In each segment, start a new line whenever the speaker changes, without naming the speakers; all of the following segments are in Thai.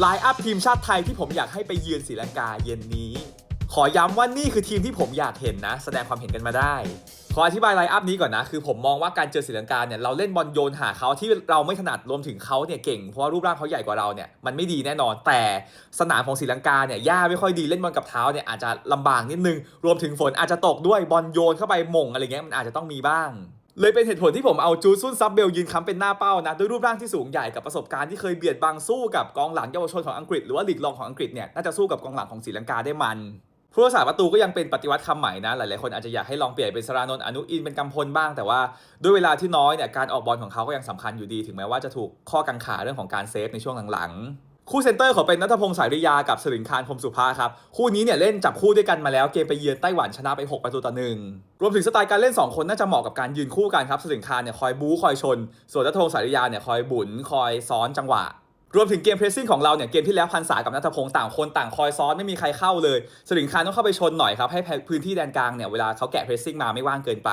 ไลน์อัพทีมชาติไทยที่ผมอยากให้ไปเยือนศรีลังกาเย็นนี้ ขอย้ำว่านี่คือทีมที่ผมอยากเห็นนะ แสดงความเห็นกันมาได้ ขออธิบายไลน์อัพนี้ก่อนนะ คือผมมองว่าการเจอศรีลังกาเนี่ยเราเล่นบอลโยนหาเขาที่เราไม่ถนัดรวมถึงเขาเนี่ยเก่งเพราะว่ารูปร่างเขาใหญ่กว่าเราเนี่ยมันไม่ดีแน่นอน แต่สนามของศรีลังกาเนี่ยหญ้าไม่ค่อยดีเล่นบอลกับเท้าเนี่ยอาจจะลำบากนิดนึงรวมถึงฝนอาจจะตกด้วยบอลโยนเข้าไปหม่งอะไรเงี้ยมันอาจจะต้องมีบ้าง เลยเป็นเหตุผลที่ผมเอาจูซุนซับเบลยืนค้ำเป็นหน้าเป้านะ ด้วยรูปร่างที่สูงใหญ่กับประสบการณ์ที่เคยเบียดบังสู้กับกองหลังเยาวชนของอังกฤษหรือว่าลีกรองของอังกฤษเนี่ยน่าจะสู้กับกองหลังของศรีลังกาได้มันผู้รักษาประตูก็ยังเป็นปฏิวัติคำใหม่นะ หลาย ๆ คนอาจจะอยากให้ลองเปลี่ยนเป็นสรานนท์อนุอินเป็นกำพลบ้าง แต่ว่าด้วยเวลาที่น้อยเนี่ยการออกบอลของเขาก็ยังสำคัญอยู่ดี ถึงแม้ว่าจะถูกข้อกังขาเรื่องของการเซฟในช่วงหลัง ๆ คู่เซนเตอร์ขอเป็นนัทพงศ์สายริยากับสลิงคารพรมสุภาครับ คู่นี้เนี่ยเล่นจับคู่ด้วยกันมาแล้วเกมไปเยือนไต้หวันชนะไป 6 ประตูต่อหนึ่งรวมถึงสไตล์การเล่น 2 คนน่าจะเหมาะกับการยืนคู่กันครับสลิงคารเนี่ยคอยบู๊คอยชน ส่วนนัทพงศ์สายริยาเนี่ยคอยบุนคอยซ้อนจังหวะ รวมถึงเกมเพรสซิ่งของเราเนี่ยเกมที่แล้วพันษากับนัทพงศ์ต่างคนต่างคอยซ้อนไม่มีใครเข้าเลยสลิงคารต้องเข้าไปชนหน่อยครับให้พื้นที่แดนกลางเนี่ยเวลาเขาแกะเพรสซิ่งมาไม่ว่างเกินไป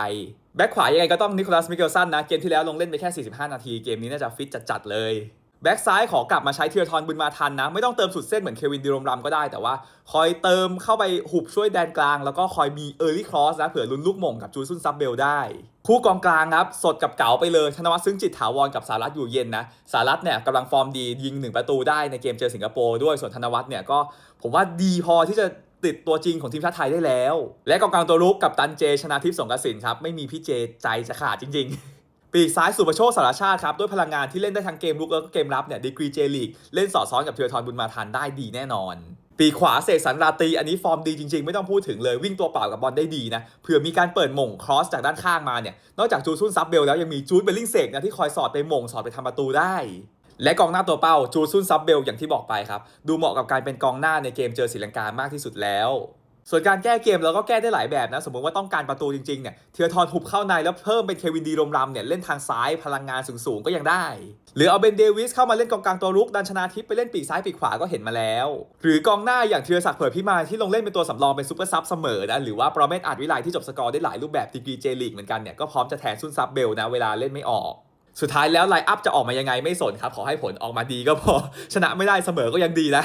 แบ็คขวายังไงก็ต้องนิโคลัสมิเกลสันนะเกมที่แล้วลงเล่นไปแค่ 45 นาทีเกมนี้น่าจะฟิตจัดๆเลย แบ็กซ้ายขอกลับมาใช้เทียทรบุญมาทันนะ ไม่ต้องเติมสุดเส้นเหมือนเควินดิรมรัมก็ได้ แต่ว่าคอยเติมเข้าไปหุบช่วยแดนกลาง แล้วก็คอยมีเออร์ลี่ครอสนะเผื่อลุ้นลูกหม่งกับจูซุนซับเบลได้ คู่กองกลางครับ สดกับเก๋าไปเลยธนวัฒน์ซึ้งจิตถาวรกับสารัตอยู่เย็นนะสารัตเนี่ยกำลังฟอร์มดียิงหนึ่งประตูได้ในเกมเจอสิงคโปร์ด้วยส่วนธนวัฒน์เนี่ยก็ผมว่าดีพอที่จะติดตัวจริงของทีมชาติไทยได้แล้ว และกองกลางตัวรุกกับตันเจชนาทิพย์สงกระสินครับไม่มีพี่เจใจจะขาดจริง ๆ ปีกซ้ายสุประโชคสารชาติครับ ด้วยพลังงานที่เล่นได้ทั้งเกมลุกแล้วก็เกมรับเนี่ยดีกรีเจลีกเล่นสอดซ้อนกับเทียทรบุญมาทันได้ดีแน่นอน ปีกขวาเสกสรรราตีอันนี้ฟอร์มดีจริงๆ ไม่ต้องพูดถึงเลยวิ่งตัวเปล่ากับบอลได้ดีนะเผื่อมีการเปิดหม่งครอสจากด้านข้างมาเนี่ยนอกจากจูซุนซับเบลแล้วยังมีจูดเบลลิงเซกนะที่คอยสอดไปหม่งสอดไปทำประตูได้และกองหน้าตัวเป้าจูซุนซับเบลอย่างที่บอกไปครับ ดูเหมาะกับการเป็นกองหน้าในเกมเจอศรีลังกามากที่สุดแล้ว ส่วนการแก้เกมเราก็แก้ได้หลายแบบนะ สมมติว่าต้องการประตูจริงๆเนี่ยเทียทรหุบเข้าในแล้วเพิ่มเป็นเควินดีรมรัมเนี่ยเล่นทางซ้ายพลังงานสูงๆก็ยังได้ หรือเอาเบนเดวิสเข้ามาเล่นกองกลางตัวรุกดันชนาทิพย์ไปเล่นปีกซ้ายปีกขวาก็เห็นมาแล้ว หรือกองหน้าอย่างธีรศักดิ์เผื่อพิมาที่ลงเล่นเป็นตัวสำรองเป็นซูเปอร์ซับเสมอนะหรือว่าปรเมตอาจวิไลที่จบสกอร์ได้หลายรูปแบบดีกรีเจลีกเหมือนกันเนี่ยก็พร้อมจะแทนซุนซับเบลนะเวลาเล่นไม่ออกสุดท้ายแล้วไลน์อัพจะออกมายังไงไม่สนครับขอให้ผลออกมาดีก็พอชนะไม่ได้เสมอก็ยังดีนะ